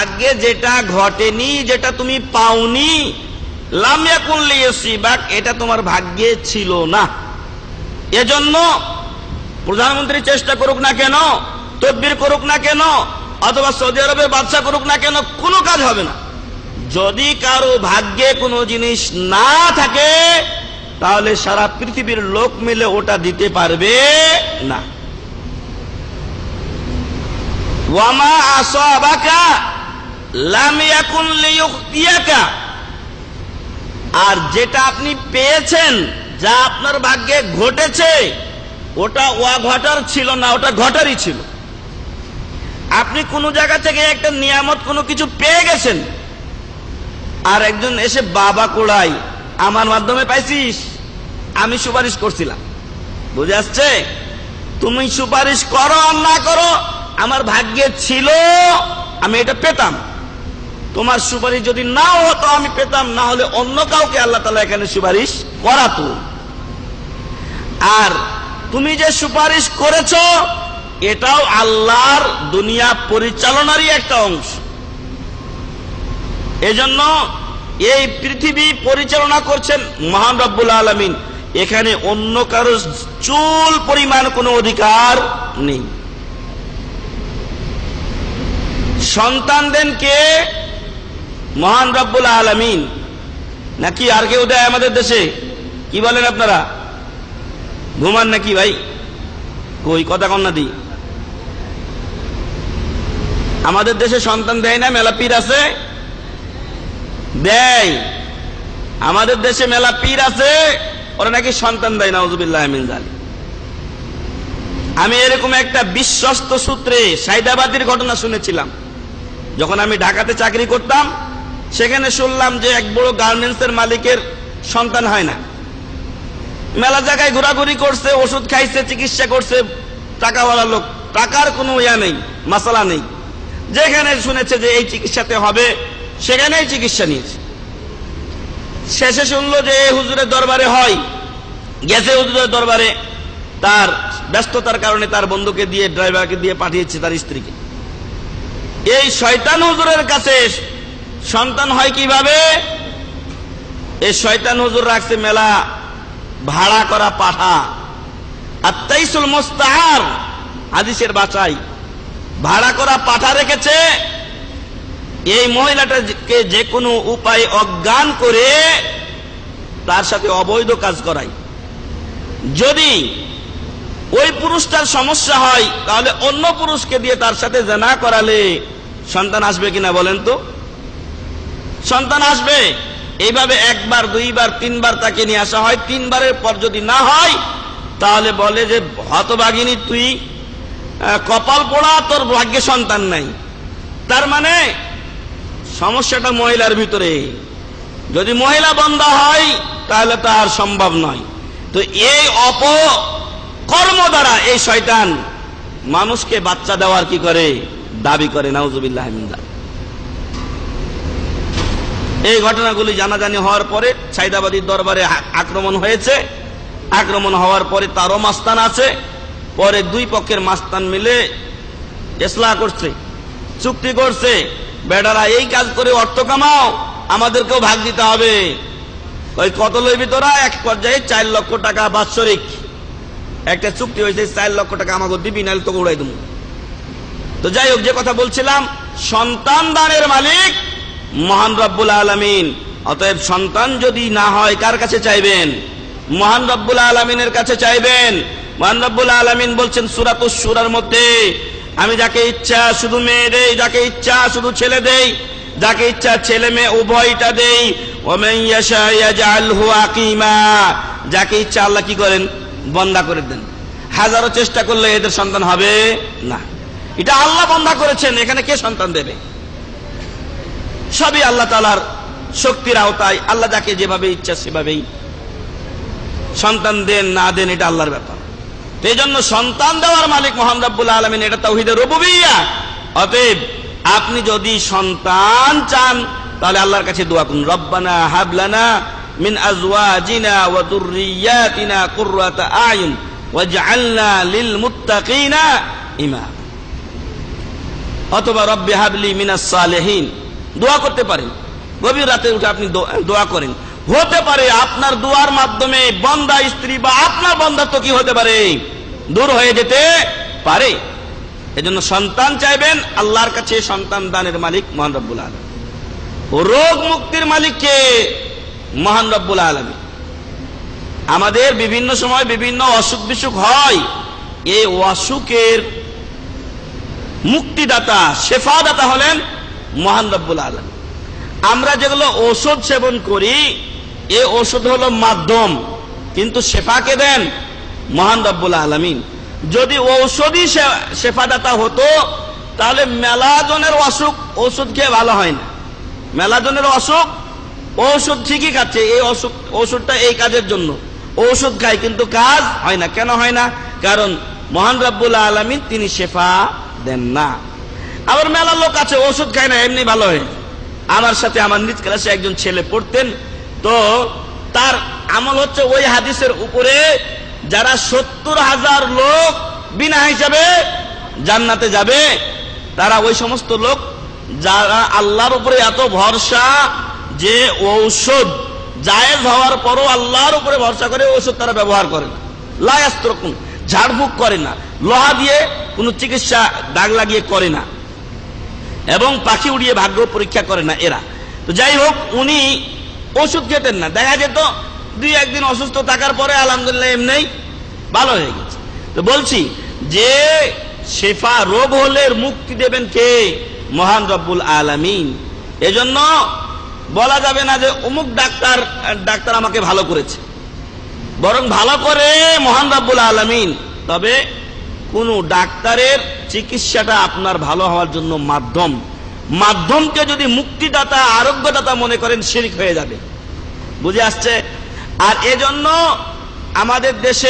আগে যেটা ঘটেনি, যেটা তুমি পাওনি লামিয়া কুনলি ইউসিবাক এটা তোমার ভাগ্যে ছিল না। এজন্য প্রধানমন্ত্রী চেষ্টা করুক না কেন, তদবির করুক না কেন, অথবা সৌদি আরবের বাদশা করুক না কেন, কোনো কাজ হবে না। যদি কারও ভাগ্যে কোনো জিনিস না থাকে, তাহলে সারা পৃথিবীর লোক মিলে ওটা দিতে পারবে না। ওয়ামা লিয়ুখতিয়াকা আর যেটা আপনি পেয়েছেন, যা আপনার ভাগ্যে ঘটেছে, ওটা ওয়া ঘটার ছিল না, ওটা ঘটারই ছিল। আপনি কোন জায়গা থেকে একটা নিয়ামত কোনো কিছু পেয়ে গেছেন? আর একজন এসে, বাবা কোড়াই, আমার মাধ্যমে পাইছিস? আমি সুপারিশ করছিলাম। বুঝে আসছে? তুমি সুপারিশ করো আর না করো, আমার ভাগ্যে ছিল, আমি এটা পেতাম। তোমার সুপারিশ যদি নাও হতো, আমি পেতাম। না হলে অন্য কাউকে আল্লাহ তালা এখানে সুপারিশ করাতো। আর তুমি যে সুপারিশ করেছ, এটাও আল্লাহর দুনিয়া পরিচালনারই একটা অংশ। এজন্য এই পৃথিবী পরিচালনা করছেন মহান রব্বুল আলমিন। এখানে অন্য কারও চুল পরিমাণ কোনো অধিকার নেই। সন্তান দেন কে মহান রব্বুল আলমিন। নাকি আর কেউ দেয় আমাদের দেশে? কি বলেন আপনারা? ঘুমান নাকি ভাই? কই, কথা কন্যা দি। আমাদের দেশে সন্তান দেয় না, মেলা পীর আছে? দেয়। আমাদের দেশে মেলা পীর আছে, ওরা নাকি সন্তান দেয় না ওজুবিল্লাহ আমিন জালি আমি এরকম একটা বিশ্বস্ত সূত্রে সাইদাবাদের ঘটনা শুনেছিলাম। যখন আমি ঢাকাতে চাকরি করতাম সেখানে শুনলাম যে এক বড় গার্মেন্টস এর মালিকের সন্তান হয় না। মেলা জায়গায় ঘোরাঘুরি করছে, ওষুধ খাইছে, চিকিৎসা করছে, টাকাওয়ালা লোক। টাকার কোনো ইয়া নেই, মশলা নেই। যেখানে শুনেছে যে এই চিকিৎসাতে হবে, সেখানেই চিকিৎসা নিয়েছে। শেষে শুনলো যে এই হুজুরের দরবারে হয়। গেছে হুজুরের দরবারে, তার ব্যস্ততার কারণে তার বন্ধুকে দিয়ে, ড্রাইভারকে দিয়ে পাঠিয়েছে তার স্ত্রীকে। এই শয়তান হুজুরের কাছে সন্তান হয় কীভাবে? এই শয়তান হুজুর রাখছে মেলা ভাড়া করা পাঠা। আর তাইসুল মোস্তাহার, হাদিসের বাসাই ভাড়া করা পাঠা রেখেছে। এই মহিলাটাকে যে কোনো উপায় অজ্ঞান করে তার সাথে অবৈধ কাজ করাই। যদি ওই পুরুষটার সমস্যা হয়, তাহলে অন্য পুরুষকে দিয়ে তার সাথে জানা করালে সন্তান আসবে কিনা বলেন তো? সন্তান আসবে, এইভাবে একবার, দুইবার, তিনবার তাকে নিয়ে আসা হয়। তিনবারের পর যদি না হয়, তাহলে বলে যে, হতভাগিনী তুই কপাল পোড়া, তোর ভাগ্যে সন্তান নাই। তার মানে সমস্যাটা মহিলার ভিতরে। যদি মহিলা বন্ধ হয়, তাহলে তো আর সম্ভব নয়। তো এই অপ কর্ম দ্বারা এই শয়তান মানুষকে বাচ্চা দেওয়ার কি করে? দাবি করে, নাউজুবিল্লাহ এই ঘটনাগুলি জানাজানি হওয়ার পরে সাইদাবাদীর দরবারে আক্রমণ হয়েছে। আক্রমণ হওয়ার পরে তারও মাস্তান আছে। পরে দুই পক্ষের মাস্তান মিলে এসলা করছে, চুক্তি করছে। বেটারা, এই কাজ করে অর্থ কামাও, আমাদেরকেও ভাগ দিতে হবে। ওই কত লইবি তোরা এক পর্যায়ে চার লক্ষ টাকা বাৎসরিক একটা চুক্তি হয়েছে, চার লক্ষ টাকা আমাকে দিবি, নাহলে তোকে উড়াই দেবো। তো যাই হোক, যে কথা বলছিলাম সন্তান দানের মালিক মহান রব্বুল আলমিন। অতএব সন্তান যদি না হয়, কার কাছে চাইবেন? মহান রব্বুল আলমিনের কাছে চাইবেন? মহান রব্বুল আলমিন বলছেন, সুরাত সুরার মধ্যে, আমি যাকে ইচ্ছা শুধু মেয়ে দেই, যাকে ইচ্ছা শুধু ছেলে দেই, যাকে ইচ্ছা ছেলে মেয়ে উভয়টা দেই। যাকে ইচ্ছা আল্লাহ কি করেন? বন্দা করে দেন। হাজারো চেষ্টা করলে এদের সন্তান হবে না। এটা আল্লাহ বন্ধা করেছেন, এখানে কে সন্তান দেবে? সবই আল্লাহ তালার শক্তির আওতায়। আল্লাহ যাকে যেভাবে ইচ্ছা সেভাবেই সন্তান দেন না দেন, এটা আল্লাহর ব্যাপার। এই জন্য সন্তান দেওয়ার মালিক মোহাম্মদ রাব্বুল আলমিন, এটা তাহিদের রবুবিয়া অতএব আপনি যদি সন্তান চান, তাহলে আল্লাহর কাছে দোয়া করুন। রব্বানা হাবলানা মিন আজওয়াজিনা ওয়া যুররিয়াতিনা কুররাতা আয়ুন ওয়াজআলনা লিল মুত্তাকিনা ইমাম। অথবা রব্বে হাবলি মিনাস সালেহীন। দোয়া করতে পারেন। গভীর রাতে উঠে আপনি দোয়া করেন। হতে পারে আপনার দোয়ার মাধ্যমে বন্দা স্ত্রী বা আপনার বন্ধাত্ব কি হতে পারে? দূর হয়ে যেতে পারে। এজন্য সন্তান চাইবেন আল্লাহর কাছে সন্তান দানের মালিক মহান রব্বুল আলম রোগ মুক্তির মালিককে মহান রব্বুল আলমী আমাদের বিভিন্ন সময় বিভিন্ন অসুখ বিসুখ হয়। এই অসুখের মুক্তিদাতা, শেফাদাতা হলেন মহান রব্বুল আলম আমরা যেগুলো ঔষধ সেবন করি, এ ঔষধ হলো মাধ্যম। কিন্তু শেফাকে দেন? মহান রব্বুল আলমিন। যদি ঔষধই শেফাদাতা হতো, তাহলে মেলাজনের অসুখ ওষুধ খেয়ে ভালো হয় না। মেলাজনের অসুখ, ঔষধ ঠিকই খাচ্ছে, এই অসুখ ওষুধটা এই কাজের জন্য। ঔষধ খায়, কিন্তু কাজ হয় না। কেন হয় না? কারণ মহান রব্বুল আলমিন তিনি শেফা দেন না। আবার মেলা লোক আছে, ওষুধ খায় না, এমনি ভালো হয় আমার সাথে আমার নিজ ক্লাসে একজন ছেলে পড়তেন, তো তার আমল হচ্ছে ওই হাদিসের উপরে, যারা সত্তর হাজার লোক বিনা হিসাবে জান্নাতে যাবে, তারা ওই সমস্ত লোক, যারা আল্লাহর উপরে এত ভরসা যে ঔষধ জায়েজ হওয়ার পরও আল্লাহর উপরে ভরসা করে ঔষধ তারা ব্যবহার করে না। লায়াস্ত্রকুন ঝাড়ফুঁক করে না। লোহা দিয়ে কোনো চিকিৎসা দাগ লাগিয়ে করে না। এবং পাখি উড়িয়ে ভাগ্য পরীক্ষা করে না এরা। তো যাই হোক, উনি ওষুধ খেতেন না। দেখা যেত দুই একদিন অসুস্থ থাকার পরে আলহামদুলিল্লাহ এমনি ভালো হয়ে গেছে। তো বলছি, যে শেফা রোগ হলে মুক্তি দেবেন কে? মহান রব্বুল আলামিন। এজন্য বলা যাবে না যে অমুক ডাক্তার ডাক্তার আমাকে ভালো করেছে। বরং ভালো করে মহান রাব্বুল আলামিন। তবে কোন ডাক্তারের চিকিৎসাটা আপনার ভালো হওয়ার জন্য মাধ্যম। মাধ্যমকে যদি মুক্তিদাতা, আরোগ্যদাতা মনে করেন, শিরিক হয়ে যাবে। বুঝে আসছে? আর এজন্য আমাদের দেশে